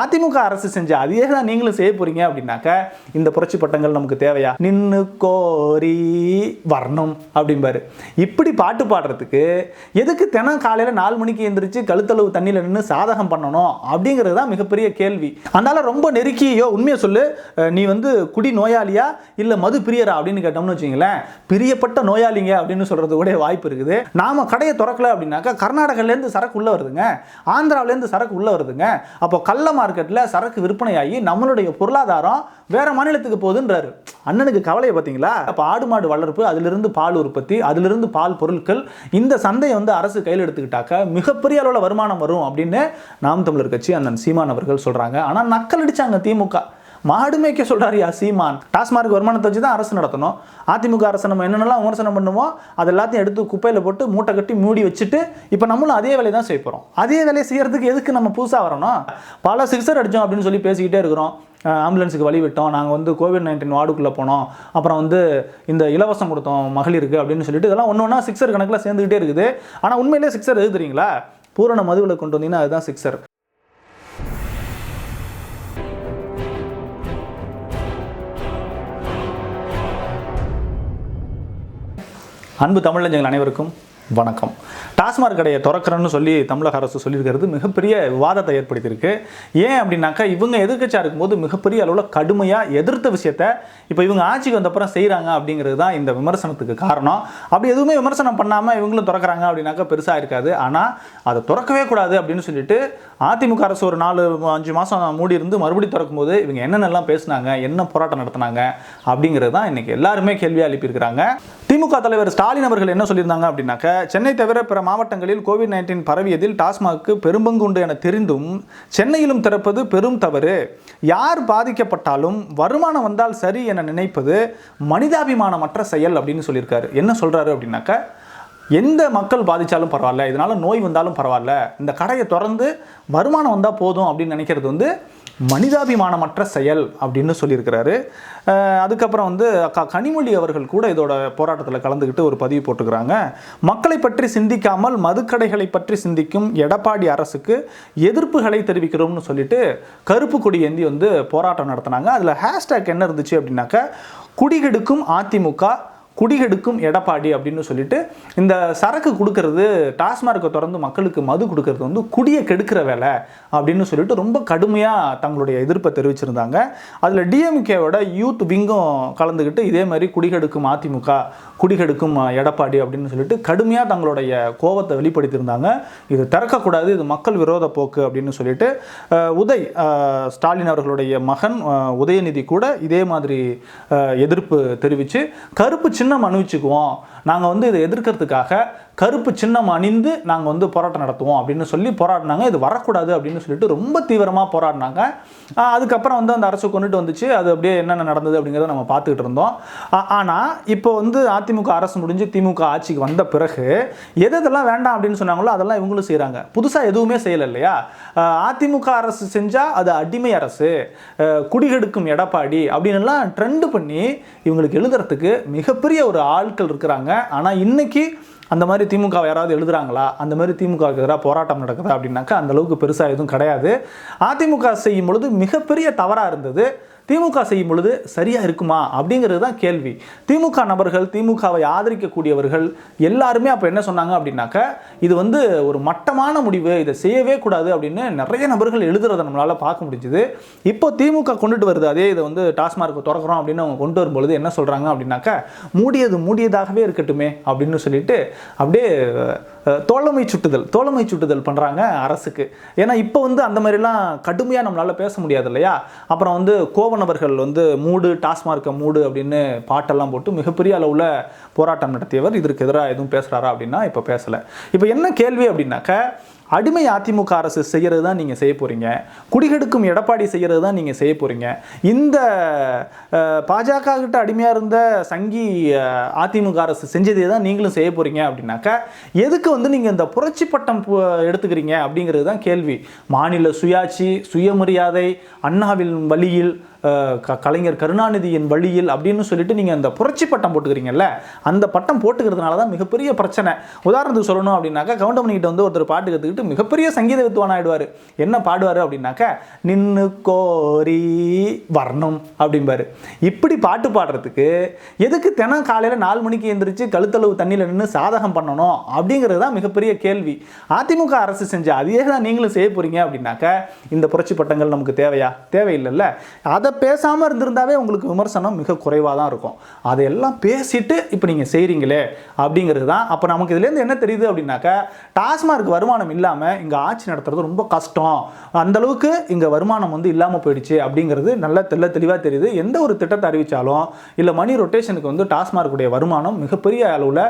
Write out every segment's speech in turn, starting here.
அதிமுக அரசு செஞ்ச அதே தான் நீங்களும் செய்ய போறீங்க அப்படின்னாக்க இந்த புரட்சி பட்டங்கள் நமக்கு தேவையா? நின்று கோரி வரணும் அப்படிம்பாரு. இப்படி பாட்டு பாடுறதுக்கு எதுக்கு தினம் காலையில் நாலு மணிக்கு எந்திரிச்சு கழுத்தளவு தண்ணியில் நின்று சாதகம் பண்ணணும் அப்படிங்கிறது தான் மிகப்பெரிய கேள்வி. அதனால ரொம்ப நெருக்கியோ உண்மையை சொல்லு நீ வந்து குடி நோயாளியா இல்லை மது பிரியரா அப்படின்னு கேட்டோம்னு வச்சுங்களேன் பிரியப்பட்ட நோயாளிங்க அப்படின்னு சொல்றது கூட வாய்ப்பு இருக்குது. நாம கடையை திறக்கல அப்படின்னாக்கா கர்நாடகாலேருந்து சரக்கு உள்ள வருதுங்க ஆந்திராவிலேருந்து சரக்கு உள்ள வருதுங்க. அப்போ கள்ள மார்க்கெட்டில் சரக்கு விற்பனையாகி நம்மளுடைய பொருளாதாரம் வேற மாநிலத்துக்கு போகுதுன்றாரு. அண்ணனுக்கு கவலையை பார்த்தீங்களா? அப்போ ஆடு மாடு வளர்ப்பு அதிலிருந்து பால் உற்பத்தி அதிலிருந்து பால் பொருட்கள் இந்த சந்தையை வந்து அரசு கையில் எடுத்துக்கிட்டாக்க மிகப்பெரிய அளவில் வருமானம் வரும் அப்படின்னு நாம் தமிழர் கட்சி அண்ணன் சீமான் அவர்கள் சொல்றாங்க. ஆனால் நக்கல் அடிச்சாங்க திமுக. மாடு மேய்க்க சொல்கிறார் யா சீமான். டாஸ்மார்க் வருமானத்தை வச்சு தான் அரசு நடத்தணும். அதிமுக அரசு நம்ம என்னென்னலாம் விமர்சனம் பண்ணுவோம் அது எல்லாத்தையும் எடுத்து குப்பையில் போட்டு மூட்டை கட்டி மூடி வச்சுட்டு இப்போ நம்மளும் அதே வேலையை தான் செய்ய போகிறோம் அதே வேலையை செய்கிறதுக்கு எதுக்கு நம்ம புதுசாக வரணும்? பல சிக்ஸர் அடித்தோம் அப்படின்னு சொல்லி பேசிக்கிட்டே இருக்கிறோம். ஆம்புலன்ஸுக்கு வழி விட்டோம். நாங்கள் வந்து கோவிட் நைன்டீன் வார்டுக்குள்ளே போனோம். அப்புறம் வந்து இந்த இலவசம் கொடுத்தோம் மகளிருக்கு அப்படின்னு சொல்லிட்டு இதெல்லாம் ஒன்று ஒன்றா சிக்ஸர் கணக்கில் சேர்ந்துக்கிட்டே இருக்குது. ஆனால் உண்மையிலே சிக்ஸர் எது தெரியுங்களா? பூரண மதுவில் கொண்டு வந்தீங்கன்னா அதுதான் சிக்ஸர். அன்பு தமிழஞ்சங்கள் அனைவருக்கும் வணக்கம். டாஸ்மாக் கடையை திறக்கிறேன்னு சொல்லி தமிழக அரசு சொல்லியிருக்கிறது மிகப்பெரிய விவாதத்தை ஏற்படுத்தியிருக்கு. ஏன் அப்படின்னாக்கா இவங்க எதிர்க்கட்சியாக இருக்கும்போது மிகப்பெரிய அளவில் கடுமையாக எதிர்த்த விஷயத்த இப்போ இவங்க ஆட்சிக்கு வந்தப்புறம் செய்கிறாங்க அப்படிங்கிறது தான் இந்த விமர்சனத்துக்கு காரணம். அப்படி எதுவுமே விமர்சனம் பண்ணாமல் இவங்களும் திறக்கிறாங்க அப்படின்னாக்கா பெருசாக இருக்காது. ஆனால் அதை திறக்கவே கூடாது அப்படின்னு சொல்லிட்டு அதிமுக அரசு ஒரு நாலு அஞ்சு மாதம் மூடி இருந்து மறுபடியும் திறக்கும்போது இவங்க என்னென்னலாம் பேசுனாங்க என்ன போராட்டம் நடத்தினாங்க அப்படிங்கிறது தான் இன்றைக்கி எல்லாருமே கேள்வியாக எழுப்பியிருக்கிறாங்க. திமுக தலைவர் ஸ்டாலின் அவர்கள் என்ன சொல்லியிருந்தாங்க அப்படின்னாக்க சென்னை தவிர பிற மாவட்டங்களில் கோவிட் நைன்டீன் பரவியதில் டாஸ்மாக்கு பெரும்பங்குண்டு என தெரிந்தும் சென்னையிலும் திறப்பது பெரும் தவறு. யார் பாதிக்கப்பட்டாலும் வருமானம் வந்தால் சரி என நினைப்பது மனிதாபிமானமற்ற செயல் அப்படின்னு சொல்லியிருக்காரு. என்ன சொல்கிறாரு அப்படின்னாக்க எந்த மக்கள் பாதித்தாலும் பரவாயில்ல இதனால் நோய் வந்தாலும் பரவாயில்ல இந்த கடையை திறந்து வருமானம் வந்தால் போதும் அப்படின்னு நினைக்கிறது வந்து மனிதாபிமானமற்ற செயல் அப்படின்னு சொல்லியிருக்கிறாரு. அதுக்கப்புறம் வந்து அக்கா கனிமொழி அவர்கள் கூட இதோட போராட்டத்தில் கலந்துக்கிட்டு ஒரு பதிவு போட்டுக்கிறாங்க. மக்களை பற்றி சிந்திக்காமல் மதுக்கடைகளை பற்றி சிந்திக்கும் எடப்பாடி அரசுக்கு எதிர்ப்புகளை தெரிவிக்கிறோம்னு சொல்லிட்டு கருப்பு கொடி ஏந்தி வந்து போராட்டம் நடத்தினாங்க. அதில் ஹேஷ்டேக் என்ன இருந்துச்சு அப்படின்னாக்க குடிகெடுக்கும் அதிமுக குடிகெடுக்கும் எடப்பாடி அப்படின்னு சொல்லிட்டு இந்த சரக்கு கொடுக்கறது டாஸ்மார்க்கை திறந்து மக்களுக்கு மது கொடுக்கறது வந்து குடியை கெடுக்கிற வேலை அப்படின்னு சொல்லிட்டு ரொம்ப கடுமையாக தங்களுடைய எதிர்ப்பை தெரிவிச்சிருந்தாங்க. அதில் டிஎம்கேவோட யூத் விங்கும் கலந்துக்கிட்டு இதே மாதிரி குடிகெடுக்கும் அதிமுக குடிகெடுக்கும் எடப்பாடி அப்படின்னு சொல்லிட்டு கடுமையாக தங்களுடைய கோபத்தை வெளிப்படுத்தியிருந்தாங்க. இது திறக்கக்கூடாது இது மக்கள் விரோத போக்கு அப்படின்னு சொல்லிட்டு உதய் ஸ்டாலின் அவர்களுடைய மகன் உதயநிதி கூட இதே மாதிரி எதிர்ப்பு தெரிவித்து கருப்பு சின்னம் அணிவிச்சுக்குவோம் நாங்கள் வந்து இதை எதிர்க்கிறதுக்காக கருப்பு சின்னம் அணிந்து நாங்கள் வந்து போராட்டம் நடத்துவோம் அப்படின்னு சொல்லி போராடினாங்க. இது வரக்கூடாது அப்படின்னு சொல்லிட்டு ரொம்ப தீவிரமாக போராடினாங்க. அதுக்கப்புறம் வந்து அந்த அரசு கொண்டுட்டு வந்துச்சு. அது அப்படியே என்னென்ன நடந்தது அப்படிங்கிறத நம்ம பார்த்துக்கிட்டு இருந்தோம். ஆனால் இப்போ வந்து அதிமுக அரசு முடிஞ்சு திமுக ஆட்சிக்கு வந்த பிறகு எது இதெல்லாம் வேண்டாம் அப்படின்னு சொன்னாங்களோ அதெல்லாம் இவங்களும் செய்கிறாங்க புதுசாக எதுவுமே செய்யலை இல்லையா? அதிமுக அரசு செஞ்சால் அது அடிமை அரசு. குடிகெடுக்கும் எடப்பாடி அப்படின்லாம் ட்ரெண்டு ட்ரெண்ட் பண்ணி இவங்களுக்கு எழுதுறதுக்கு மிகப்பெரிய ஒரு ஆட்கள் இருக்கிறாங்க. ஆனால் இன்னைக்கு அந்த மாதிரி திமுக யாராவது எழுதுறாங்களா? அந்த மாதிரி திமுகவுக்கு எதிராக போராட்டம் நடக்குதா அப்படின்னாக்கா அந்த அளவுக்கு பெருசாக எதுவும் கிடையாது. அதிமுக செய்யும் பொழுது மிகப்பெரிய தவறாக இருந்தது. திமுக செய்யும் பொழுது சரியாக இருக்குமா அப்படிங்கிறது தான் கேள்வி. திமுக நபர்கள் திமுகவை ஆதரிக்கக்கூடியவர்கள் எல்லாருமே அப்போ என்ன சொன்னாங்க அப்படின்னாக்க இது வந்து ஒரு மட்டமான முடிவு இதை செய்யவே கூடாது அப்படின்னு நிறைய நபர்கள் எழுதுறதை நம்மளால் பார்க்க முடிஞ்சுது. இப்போ திமுக கொண்டுட்டு வருது அதே இதை வந்து டாஸ்மார்க் திறக்கிறோம் அப்படின்னு அவங்க கொண்டு வரும்பொழுது என்ன சொல்கிறாங்க அப்படின்னாக்க மூடியது மூடியதாகவே இருக்கட்டுமே அப்படின்னு சொல்லிட்டு அப்படியே தோழமை சுட்டுதல் தோழமை சுட்டுதல் பண்ணுறாங்க அரசுக்கு. ஏன்னா இப்போ வந்து அந்த மாதிரிலாம் கடுமையாக நம்மளால் பேச முடியாது இல்லையா? அப்புறம் வந்து கோவநபர்கள் வந்து மூடு டாஸ்மார்க்கை மூடு அப்படின்னு பாட்டெல்லாம் போட்டு மிகப்பெரிய அளவில் போராட்டம் நடத்தியவர். இதற்கு எதிராக எதுவும் பேசுகிறாரா அப்படின்னா இப்போ பேசலை. இப்போ என்ன கேள்வி அப்படின்னாக்க அடிமை அதிமுக அரசு செய்கிறது தான் நீங்கள் செய்ய போகிறீங்க குடிகெடுக்கும் எடப்பாடி செய்கிறது தான் நீங்கள் செய்ய போகிறீங்க இந்த பாஜக கிட்ட அடிமையாக இருந்த சங்கி அதிமுக அரசு செஞ்சதே தான் நீங்களும் செய்ய போகிறீங்க அப்படின்னாக்கா எதுக்கு வந்து நீங்கள் இந்த புரட்சி பட்டம் பு- எடுத்துக்கிறீங்க அப்படிங்கிறது தான் கேள்வி. மாநில சுயாட்சி சுயமரியாதை அண்ணாவின் வழியில் க- கலைஞர் கருணாநிதியின் வழியில் அப்படின்னு சொல்லிட்டு நீங்கள் அந்த புரட்சி பட்டம் போட்டுக்கிறீங்கல்ல அந்த பட்டம் போட்டுக்கிறதுனால தான் மிகப்பெரிய பிரச்சனை. உதாரணத்துக்கு சொல்லணும் அப்படின்னாக்கா கவுண்டமணிகிட்ட வந்து ஒருத்தர் பாட்டு கற்றுக்கிட்டு மிகப்பெரிய சங்கீத வித்துவான் ஆயிடுவார். என்ன பாடுவார் அப்படின்னாக்கா நின்று கோரி வரணும் அப்படிம்பாரு. இப்படி பாட்டு பாடுறதுக்கு எதுக்கு தினம் காலையில் நாலு மணிக்கு எந்திரிச்சு கழுத்தளவு தண்ணியில் நின்று சாதகம் பண்ணணும் அப்படிங்கிறது தான் மிகப்பெரிய கேள்வி. அதிமுக அரசு செஞ்ச அதே தான் நீங்களும் செய்ய போகிறீங்க அப்படின்னாக்கா இந்த புரட்சி பட்டங்கள் நமக்கு தேவையா? தேவையில்லைல்ல. அதை பேசாமல் இருந்திருந்தாவே உங்களுக்கு விமர்சனம் மிக குறைவாக தான் இருக்கும். அதையெல்லாம் பேசிட்டு இப்போ நீங்கள் செய்கிறீங்களே அப்படிங்கிறது தான். அப்போ நமக்கு இதுலேருந்து என்ன தெரியுது அப்படின்னாக்கா டாஸ்மார்க் வருமானம் இல்லாமல் இங்கே ஆட்சி நடத்துறது ரொம்ப கஷ்டம். அந்த அளவுக்கு இங்கே வருமானம் வந்து இல்லாமல் போயிடுச்சு அப்படிங்கிறது நல்லா தெள்ள தெளிவாக தெரியுது. எந்த ஒரு திட்டத்தை அறிவித்தாலும் இல்லை மணி ரொட்டேஷனுக்கு வந்து டாஸ்மார்க்குடைய வருமானம் மிகப்பெரிய அளவில்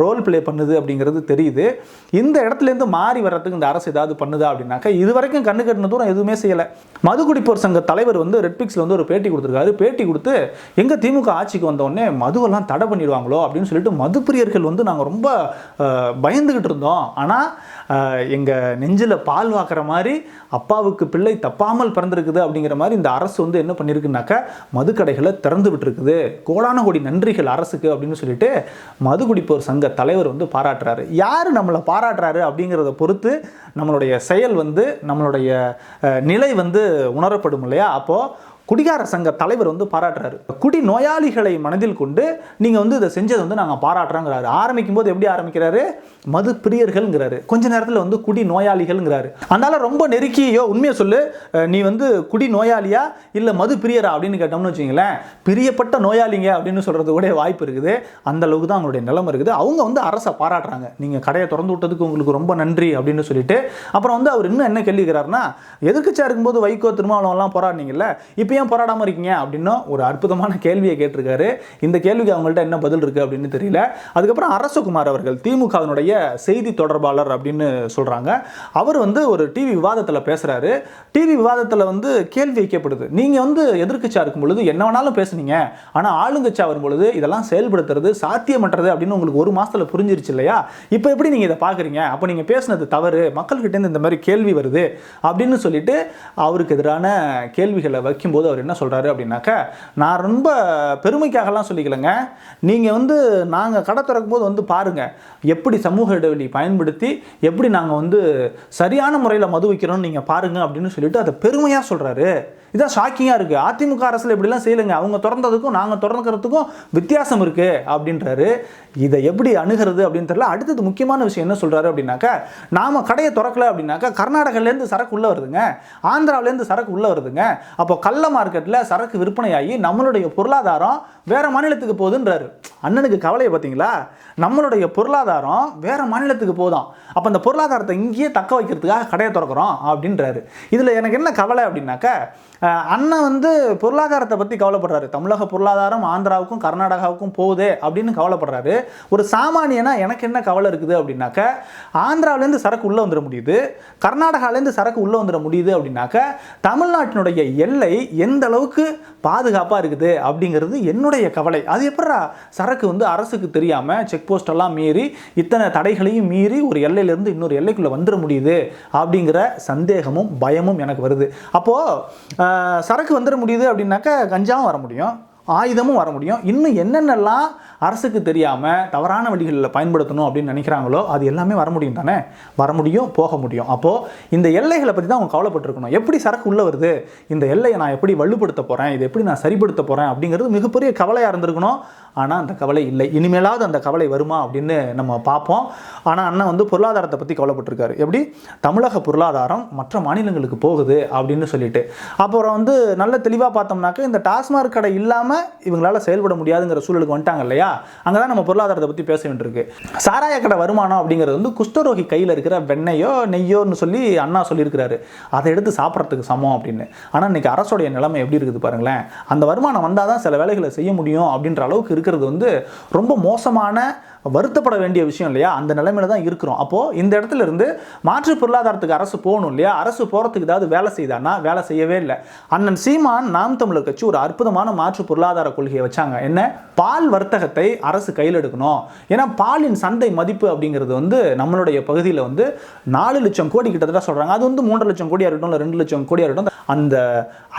ரோல் ப்ளே பண்ணுது அப்படிங்கிறது தெரியுது. இந்த இடத்துலேருந்து மாறி வர்றதுக்கு இந்த அரசு ஏதாவது பண்ணுதா அப்படின்னாக்கா இது வரைக்கும் கண்ணு கட்டின தூரம் எதுவுமே செய்யலை. மது குடிப்போர் சங்க தலைவர் வந்து ரெட்பிக்ஸில் வந்து ஒரு பேட்டி கொடுத்துருக்காரு. பேட்டி கொடுத்து எங்கள் திமுக ஆட்சிக்கு வந்தோடனே மதுவெல்லாம் தடை பண்ணிடுவாங்களோ? அப்படின்னு சொல்லிட்டு மதுப்பிரியர்கள் வந்து நாங்கள் ரொம்ப பயந்துக்கிட்டு இருந்தோம். ஆனால் எங்கள் நெஞ்சில் பால் வாக்குற மாதிரி அப்பாவுக்கு பிள்ளை தப்பாமல் பிறந்திருக்குது அப்படிங்கிற மாதிரி இந்த அரசு வந்து என்ன பண்ணியிருக்குனாக்கா மதுக்கடைகளை திறந்து விட்டுருக்குது. கோடான கோடி நன்றிகள் அரசுக்கு அப்படின்னு சொல்லிட்டு மது குடிப்போர் சங்க தலைவர் வந்து பாராட்டுறாரு. யார் நம்மளை பாராட்டுறாரு அப்படிங்கிறத பொறுத்து நம்மளுடைய செயல் வந்து நம்மளுடைய நிலை வந்து உணரப்படும் இல்லையா? அப்போது குடிகார சங்க தலைவர் வந்து பாராட்டுறாரு. குடி நோயாளிகளை மனதில் கொண்டு நீங்கள் வந்து இதை செஞ்சதை வந்து நாங்கள் பாராட்டுறோங்கிறாரு. ஆரம்பிக்கும் போது எப்படி ஆரம்பிக்கிறாரு? மது பிரியர்கள்ங்கிறாரு கொஞ்ச நேரத்தில் வந்து குடி நோயாளிகள்ங்கிறாரு. அதனால ரொம்ப நெருக்கியோ உண்மையை சொல்லு நீ வந்து குடி நோயாளியா? இல்லை மது பிரியரா அப்படின்னு கேட்டோம்னு வச்சுங்களேன் பிரியப்பட்ட நோயாளிங்க அப்படின்னு சொல்கிறது கூட வாய்ப்பு இருக்குது. அந்த அளவுக்கு தான் அவங்களுடைய நிலைமை இருக்குது. அவங்க வந்து அரசை பாராட்டுறாங்க. நீங்கள் கடையை திறந்து விட்டதுக்கு உங்களுக்கு ரொம்ப நன்றி அப்படின்னு சொல்லிட்டு. அப்புறம் வந்து அவர் இன்னும் என்ன கேள்விக்கிறாருன்னா எதிர்க்கட்சியாக இருக்கும்போது வைகோ திருமாவளவன்லாம் போராடினீங்கல்ல? இப்போ ஏன் போராடாமல் இருக்கீங்க அப்படின்னு ஒரு அற்புதமான கேள்வியை கேட்டிருக்காரு. இந்த கேள்விக்கு அவங்கள்ட்ட என்ன பதில் இருக்குது அப்படின்னு தெரியல. அதுக்கப்புறம் அரசகுமார் அவர்கள் திமுகவினுடைய செய்தி தொடர்பாளர் அப்படின்னு சொல்கிறாங்க அவர் வந்து ஒரு டிவி விவாதத்தில் பேசுகிறாரு டிவி விவாதத்தில் வந்து கேள்வி வைக்கப்படுது. நீங்கள் வந்து எதிர்கட்சியாக இருக்கும் பொழுது என்ன வேணாலும் பேசுனீங்க. ஆனால் ஆளுங்கட்சியாக வரும்பொழுது இதெல்லாம் செயல்படுத்துறது சாத்தியமற்றது அப்படின்னு உங்களுக்கு ஒரு மாசத்துல புரிஞ்சிருச்சு இல்லையா? இப்போ எப்படி நீங்கள் இதை பார்க்குறீங்க? அப்போ நீங்கள் பேசுனது தவறு. மக்கள்கிட்டேருந்து இந்த மாதிரி கேள்வி வருது அப்படின்னு சொல்லிட்டு அவருக்கு எதிரான கேள்விகளை வைக்கும்போது அவர் என்ன சொல்கிறாரு அப்படின்னாக்கா நான் ரொம்ப பெருமைக்காகலாம் சொல்லிக்கலைங்க. நீங்கள் வந்து நாங்கள் கடை திறக்கும் போது வந்து பாருங்கள் எப்படி சமூக இடைவெளி பயன்படுத்தி எப்படி நாங்கள் வந்து சரியான முறையில் மது வைக்கிறோம்னு நீங்கள் பாருங்கள் அப்படின்னு சொல்லிட்டு அதை பெருமையாக சொல்கிறாரு இதான் ஷாக்கிங்காக இருக்குது அதிமுக அரசில் இப்படிலாம் செய்யலைங்க. அவங்க திறந்ததுக்கும் நாங்கள் திறந்துக்கிறதுக்கும் வித்தியாசம் இருக்குது அப்படின்றாரு. இதை எப்படி அணுகிறது அப்படின்னு தெரியல. அடுத்தது முக்கியமான விஷயம் என்ன சொல்கிறாரு அப்படின்னாக்கா நாம் கடையை திறக்கல அப்படின்னாக்கா கர்நாடகாலேருந்து சரக்கு உள்ளே வருதுங்க. ஆந்திராவிலேருந்து சரக்கு உள்ளே வருதுங்க. அப்போ கள்ள மார்க்கெட்டில் சரக்கு விற்பனையாகி நம்மளுடைய பொருளாதாரம் வேறு மாநிலத்துக்கு போகுதுன்றாரு. அண்ணனுக்கு கவலையை பார்த்தீங்களா நம்மளுடைய பொருளாதாரம் வேறு மாநிலத்துக்கு போதும் அப்போ அந்த பொருளாதாரத்தை இங்கேயே தக்க வைக்கிறதுக்காக கடையை திறக்கிறோம் அப்படின்றாரு. இதில் எனக்கு என்ன கவலை அப்படின்னாக்கா அண்ணன் வந்து பொருளாதாரத்தை பற்றி கவலைப்படுறாரு. தமிழக பொருளாதாரம் ஆந்திராவுக்கும் கர்நாடகாவுக்கும் போகுது அப்படின்னு கவலைப்படுறாரு. ஒரு சாமானியனா எனக்கு என்ன கவலை இருக்குது அப்படின்னாக்கா ஆந்திராவிலேருந்து சரக்கு உள்ளே வந்துட முடியுது. கர்நாடகாலேருந்து சரக்கு உள்ளே வந்துட முடியுது அப்படின்னாக்கா தமிழ்நாட்டினுடைய எல்லை எந்த அளவுக்கு பாதுகாப்பாக இருக்குது அப்படிங்கிறது என்னுடைய கவலை. அது எப்படா சரக்கு வந்து அரசுக்கு தெரியாமல் செக் போஸ்ட் எல்லாம் மீறி இத்தனை தடைகளையும் மீறி ஒரு எல்லையிலேருந்து இன்னொரு எல்லைக்குள்ளே வந்துட முடியுது அப்படிங்கிற சந்தேகமும் பயமும் எனக்கு வருது. அப்போது சரக்கு வந்துட முடியுது அப்படின்னாக்கா கஞ்சாவும் வர முடியும் ஆயுதமும் வர முடியும். இன்னும் என்னென்னலாம் அரசுக்கு தெரியாமல் தவறான வழிகளில் பயன்படுத்தணும் அப்படின்னு நினைக்கிறாங்களோ அது எல்லாமே வர முடியும் தானே? வர முடியும் போக முடியும். அப்போது இந்த எல்லைகளை பற்றி தான் அவங்க கவலைப்பட்டிருக்கணும். எப்படி சரக்கு உள்ளே வருது? இந்த எல்லையை நான் எப்படி வலுப்படுத்த போகிறேன் இதை எப்படி நான் சரிப்படுத்த போகிறேன் அப்படிங்கிறது மிகப்பெரிய கவலையாக இருந்திருக்கணும். ஆனால் அந்த கவலை இல்லை. இனிமேலாவது அந்த கவலை வருமா அப்படின்னு நம்ம பார்ப்போம். ஆனால் அண்ணன் வந்து பொருளாதாரத்தை பற்றி கவலைப்பட்டிருக்காரு. எப்படி? தமிழக பொருளாதாரம் மற்ற மாநிலங்களுக்கு போகுது அப்படின்னு சொல்லிட்டு. அப்புறம் வந்து நல்ல தெளிவாக பார்த்தோம்னாக்க இந்த டாஸ்மாக் கடை இல்லாமல் இவங்களால செயல்பட முடியாதுங்கிற சூழலுக்கு வந்துட்டாங்க இல்லையா? அங்கே தான் நம்ம பொருளாதாரத்தை பற்றி பேச வேண்டியிருக்கு. சாராய கடை வருமானம் அப்படிங்கிறது வந்து குஷ்டரோகி கையில் இருக்கிற வெண்ணையோ நெய்யோன்னு சொல்லி அண்ணா சொல்லியிருக்கிறாரு. அதை எடுத்து சாப்பிட்றதுக்கு சமம் அப்படின்னு. ஆனால் இன்னைக்கு அரசோடைய நிலைமை எப்படி இருக்குது பாருங்களேன். அந்த வருமானம் வந்தால் தான் சில வேலைகளை செய்ய முடியும் அப்படின்ற அளவுக்கு இருக்கிறது வந்து ரொம்ப மோசமான வருத்தப்பட வேண்டிய விஷயம் இல்லையா? அந்த நிலைமையில தான் இருக்கிறோம். அப்போது இந்த இடத்துல இருந்து மாற்று பொருளாதாரத்துக்கு அரசு போகணும் இல்லையா? அரசு போகிறதுக்கு ஏதாவது வேலை செய்தானா வேலை செய்யவே இல்லை. அண்ணன் சீமான் நாம் தமிழர் கட்சி ஒரு அற்புதமான மாற்று பொருளாதார கொள்கையை வச்சாங்க. என்ன? பால் வர்த்தகத்தை அரசு கையில் எடுக்கணும். ஏன்னா பாலின் சந்தை மதிப்பு அப்படிங்கிறது வந்து நம்மளுடைய பகுதியில் வந்து நாலு லட்சம் கோடி கிட்டத்தட்ட சொல்கிறாங்க அது வந்து மூன்று லட்சம் கோடியாக இருக்கட்டும் இல்லை ரெண்டு லட்சம் கோடியாக இருக்கட்டும் அந்த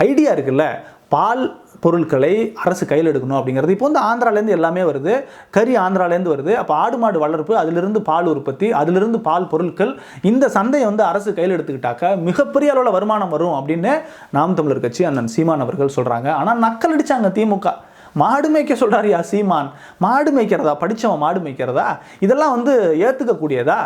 ஐடியா இருக்குல்ல. பால் பொருட்களை அரசு கையில் எடுக்கணும் அப்படிங்கிறது. இப்போ வந்து ஆந்திராலேருந்து எல்லாமே வருது. கறி ஆந்திராலேருந்து வருது. அப்போ ஆடு மாடு வளர்ப்பு அதிலிருந்து பால் உற்பத்தி அதிலிருந்து பால் பொருட்கள். இந்த சந்தையை வந்து அரசு கையில் எடுத்துக்கிட்டாக்க மிகப்பெரிய அளவில் வருமானம் வரும் அப்படின்னு நாம் தமிழர் கட்சி அண்ணன் சீமான் அவர்கள் சொல்கிறாங்க ஆனால் நக்கல் அடித்தாங்க திமுக. மாடு மேய்க்க சொல்கிறாரியா சீமான்? மாடு மேய்க்கிறதா? படித்தவன் மாடு மேய்க்கிறதா? இதெல்லாம் வந்து ஏற்றுக்கக்கூடியதா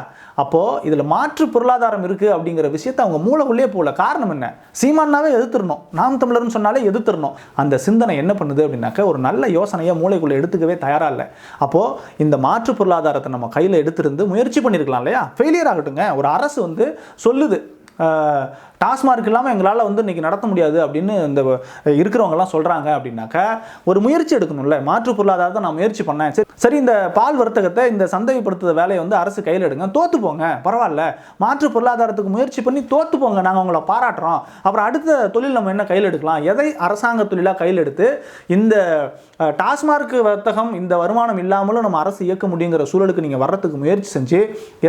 அப்போது இதில் மாற்று பொருளாதாரம் இருக்குது அப்படிங்கிற விஷயத்தை அவங்க மூளைக்குள்ளே போகல. காரணம் என்ன? சீமானாவே எதிர்த்துடணும் நாம் தமிழர்னு சொன்னாலே எதிர்த்துடணும் அந்த சிந்தனை என்ன பண்ணுது அப்படின்னாக்க ஒரு நல்ல யோசனையை மூளைக்குள்ளே எடுத்துக்கவே தயாராக இல்லை. அப்போது இந்த மாற்று பொருளாதாரத்தை நம்ம கையில் எடுத்திருந்து முயற்சி பண்ணியிருக்கலாம் இல்லையா? ஃபெயிலியர் ஆகட்டுங்க. ஒரு அரசு வந்து சொல்லுது டாஸ்மார்க் இல்லாமல் எங்களால் வந்து இன்றைக்கி நடத்த முடியாது அப்படின்னு இந்த இருக்கிறவங்கலாம் சொல்கிறாங்க அப்படின்னாக்கா ஒரு முயற்சி எடுக்கணும்ல. மாற்று பொருளாதாரத்தை நான் முயற்சி பண்ணேன். சரி சரி இந்த பால் வர்த்தகத்தை இந்த சந்தேகப்படுத்துகிற வேலையை வந்து அரசு கையில் எடுங்க. தோற்று போங்க. பரவாயில்ல. மாற்று பொருளாதாரத்துக்கு முயற்சி பண்ணி தோற்று போங்க. நாங்கள் உங்களை பாராட்டுறோம். அப்புறம் அடுத்த தொழில் நம்ம என்ன கையில் எடுக்கலாம்? எதை அரசாங்க தொழிலாக கையில் எடுத்து இந்த டாஸ்மார்க் வர்த்தகம் இந்த வருமானம் இல்லாமலும் நம்ம அரசு இயக்க முடியுங்கிற சூழலுக்கு நீங்கள் வர்றதுக்கு முயற்சி செஞ்சு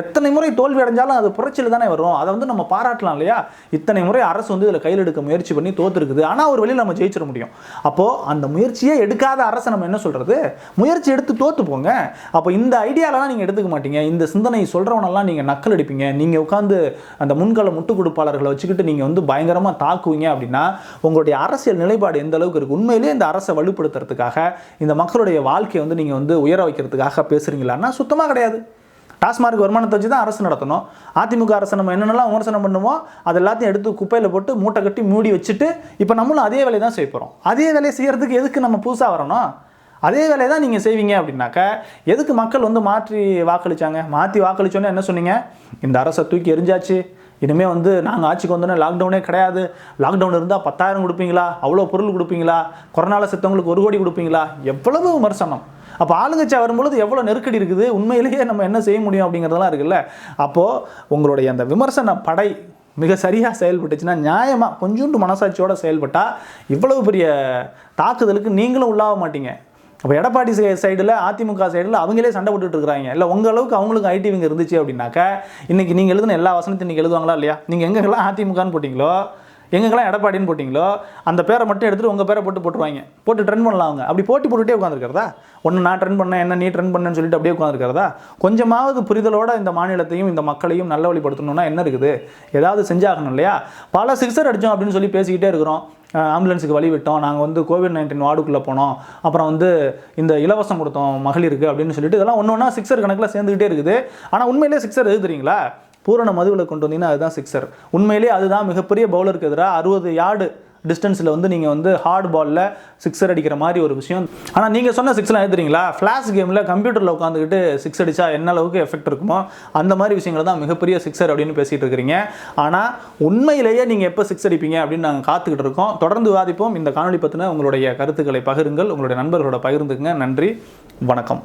எத்தனை முறை தோல்வி அடைஞ்சாலும் அது புரட்சியில் தானே வரும். அதை வந்து நம்ம பாராட்டலாம் இல்லையா? இத்தனை முறை அரசு வந்து இதில் கையில் எடுக்க முயற்சி பண்ணி தோத்துருக்குது. ஆனால் ஒரு வழியில் நம்ம ஜெயிச்சிட முடியும். அப்போது அந்த முயற்சியே எடுக்காத அரசை நம்ம என்ன சொல்கிறது முயற்சி எடுத்து தோற்று போங்க. அப்போ இந்த ஐடியாலலாம் நீங்கள் எடுத்துக்க மாட்டீங்க. இந்த சிந்தனை சொல்கிறவனெல்லாம் நீங்கள் நக்கல் அடிப்பீங்க. நீங்கள் உட்காந்து அந்த முன்கள முட்டு கொடுப்பாளர்களை வச்சுக்கிட்டு நீங்கள் வந்து பயங்கரமாக தாக்குவீங்க அப்படின்னா உங்களுடைய அரசியல் நிலைப்பாடு எந்த அளவுக்கு இருக்குது உண்மையிலேயே இந்த அரசை வலுப்படுத்துறதுக்காக இந்த மக்களுடைய வாழ்க்கையை வந்து நீங்கள் வந்து உயர வைக்கிறதுக்காக பேசுகிறீங்களான்னா சுத்தமாக கிடையாது. டாஸ்மார்க் வருமானத்தை வச்சு தான் அரசு நடத்தணும். அதிமுக அரசு நம்ம என்னென்னலாம் விமர்சனம் பண்ணுவோம் அது எல்லாத்தையும் எடுத்து குப்பையில் போட்டு மூட்டை கட்டி மூடி வச்சுட்டு இப்போ நம்மளும் அதே வேலையை தான் செய்ய போகிறோம் அதே வேலையை செய்கிறதுக்கு எதுக்கு நம்ம புதுசாக வரணும்? அதே வேலையை தான் நீங்கள் செய்வீங்க அப்படின்னாக்கா எதுக்கு மக்கள் வந்து மாற்றி வாக்களிச்சாங்க? மாற்றி வாக்களித்தோன்னே என்ன சொன்னீங்க? இந்த அரசை தூக்கி எரிஞ்சாச்சு இனிமேல் வந்து நாங்கள் ஆட்சிக்கு வந்தோன்னே லாக்டவுனே கிடையாது. லாக்டவுன் இருந்தால் பத்தாயிரம் கொடுப்பீங்களா? அவ்வளோ பொருள் கொடுப்பீங்களா? கொரோனாவில் செத்தவங்களுக்கு ஒரு கோடி கொடுப்பீங்களா? எவ்வளவு விமர்சனம். அப்போ ஆளுங்கட்சி வரும்பொழுது எவ்வளோ நெருக்கடி இருக்குது? உண்மையிலேயே நம்ம என்ன செய்ய முடியும் அப்படிங்கிறதெல்லாம் இருக்குல்ல. அப்போது உங்களுடைய அந்த விமர்சன படை மிக சரியாக செயல்பட்டுச்சுன்னா நியாயமாக கொஞ்சோண்டு மனசாட்சியோடு செயல்பட்டால் இவ்வளவு பெரிய தாக்குதலுக்கு நீங்களும் உள்ளாக மாட்டீங்க. அப்போ எடப்பாடி சைடில் அதிமுக சைடில் அவங்களே சண்டை போட்டுட்டு இருக்கிறாங்க. இல்லை உங்கள் அளவுக்கு அவங்களுக்கு ஐடி விங்க இருந்துச்சு அப்படின்னாக்கா இன்றைக்கி நீங்கள் எழுதின எல்லா வசனத்தையும் இன்றைக்கி எழுதுவாங்களா இல்லையா? நீங்கள் எங்கெல்லாம் அதிமுகன்னு போட்டிங்களோ? எங்கெங்கெல்லாம் எடப்பாடின்னு போட்டிங்களோ அந்த பேரை மட்டும் எடுத்துகிட்டு உங்கள் பேரை போட்டு போட்டுருவாங்க. போட்டு ட்ரெண்ட் பண்ணலாம் அவங்க. அப்படி போட்டி போட்டுகிட்டே உட்காந்துருக்கிறதா ஒன்று நான் ட்ரெண்ட் பண்ணேன் என்ன நீ ட்ரெண்ட் பண்ணேன்னு சொல்லிட்டு அப்படியே உட்காந்துருக்கிறதா கொஞ்சமாவது புரிதலோட இந்த மாநிலத்தையும் இந்த மக்களையும் நல்ல வழிபடுத்தணும்னா என்ன இருக்குது? ஏதாவது செஞ்சாகணும் இல்லையா? பல சிக்ஸர் அடித்தோம் அப்படின்னு சொல்லி பேசிக்கிட்டே இருக்கிறோம். ஆம்புலன்ஸுக்கு வழி விட்டோம். நாங்கள் வந்து கோவிட் நைன்டீன் வார்டுக்குள்ளே போனோம். அப்புறம் வந்து இந்த இலவசம் கொடுத்தோம் மகளிருக்கு அப்படின்னு சொல்லிட்டு இதெல்லாம் ஒன்று ஒன்றா சிக்ஸர் கணக்கில் சேர்ந்துக்கிட்டே இருக்குது. ஆனால் உண்மையிலே சிக்ஸர் எது தெரியுங்களா? பூரண மதுவில் கொண்டு வந்தீங்கன்னா அதுதான் சிக்ஸர். உண்மையிலே அதுதான் மிகப்பெரிய பவுலருக்கு எதிராக அறுபது யார்டு டிஸ்டன்ஸில் வந்து நீங்கள் வந்து ஹார்ட் பாலில் சிக்ஸர் அடிக்கிற மாதிரி ஒரு விஷயம். ஆனால் நீங்கள் சொன்ன சிக்ஸ்லாம் எழுதுறீங்களா ஃப்ளாஷ் கேமில் கம்ப்யூட்டரில் உட்காந்துக்கிட்டு சிக்ஸ் அடித்தா என்ன அளவுக்கு எஃபெக்ட் இருக்குமோ அந்த மாதிரி விஷயங்கள் தான் மிகப்பெரிய சிக்ஸர் அப்படின்னு பேசிகிட்டு இருக்கிறீங்க. ஆனால் உண்மையிலேயே நீங்கள் எப்போ சிக்ஸ் அடிப்பீங்க அப்படின்னு நாங்கள் காத்துக்கிட்டு இருக்கோம். தொடர்ந்து விவாதிப்போம். இந்த காணொலி பற்றின உங்களுடைய கருத்துக்களை பகிருங்கள். உங்களுடைய நண்பர்களோட பகிர்ந்துக்குங்க. நன்றி. வணக்கம்.